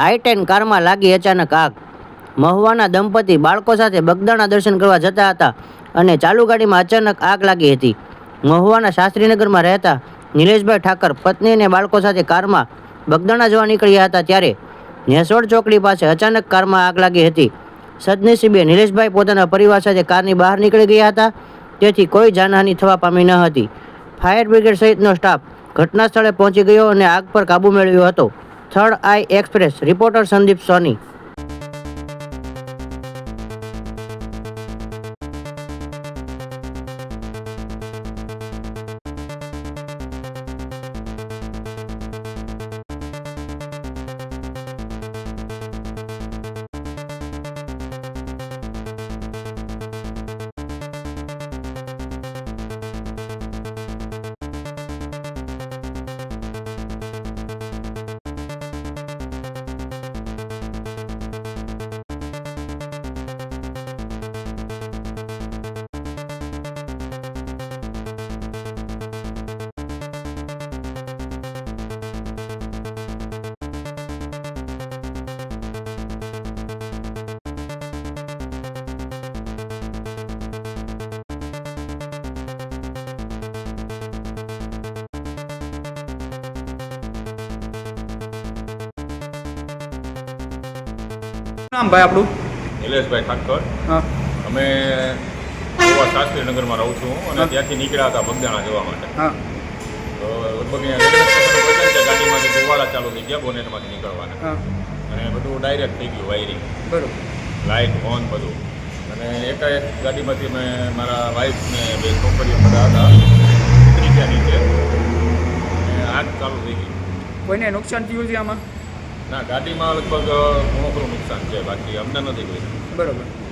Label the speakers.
Speaker 1: આઈ ten કારમાં લાગી અચાનક આગ. મહુવાના દંપતી બાળકો સાથે બગદાણા દર્શન કરવા જતા હતા અને ચાલુ ગાડીમાં અચાનક આગ લાગી હતી. મહુવાના શાસ્ત્રીનગરમાં રહેતા નિલેશભાઈ ઠાકર પત્ની અને બાળકો સાથે કારમાં બગદાણા જવા નીકળ્યા હતા ત્યારે નેસોડ ચોકડી પાસે અચાનક કારમાં આગ લાગી હતી. સદનસીબે નિલેશભાઈ પોતાના પરિવાર સાથે કારની બહાર નીકળી ગયા હતા, તેથી કોઈ જાનહાનિ થવા પામી ન હતી. ફાયર બ્રિગેડ સહિતનો સ્ટાફ ઘટના સ્થળે પહોંચી ગયો અને આગ પર કાબૂ મેળવ્યો હતો. Third Eye Express. Reporter Sandeep Soni.
Speaker 2: નામ ભાઈ આપણું?
Speaker 3: નિલેશભાઈ ઠાકર.
Speaker 2: હા.
Speaker 3: અમે ગોવા શાસ્ત્રીનગરમાં રહું છું અને ત્યાંથી નીકળ્યા હતા બગદાણા જવા માટે.
Speaker 2: હા.
Speaker 3: તો લગભગ અહીંયા ગાડીમાંથી ગોવાળા ચાલુ થઈ ગયા બોનેટમાંથી નીકળવાના. અને બધું ડાયરેક્ટ થઈ ગયું વાયરિંગ.
Speaker 2: બરોબર.
Speaker 3: લાઇટ ઓન બધું. અને એકાએક ગાડીમાંથી મેં મારા વાઈફ ને બે છોકરીઓ બધા હતા ત્રીજા નીચે આગ ચાલુ થઈ ગઈ.
Speaker 2: કોઈને નુકસાન થયું છે આમાં?
Speaker 3: ના ગાડીમાં લગભગ ઘણું ખરું નુકસાન છે બાકી અમને નથી કોઈ.
Speaker 2: બરોબર.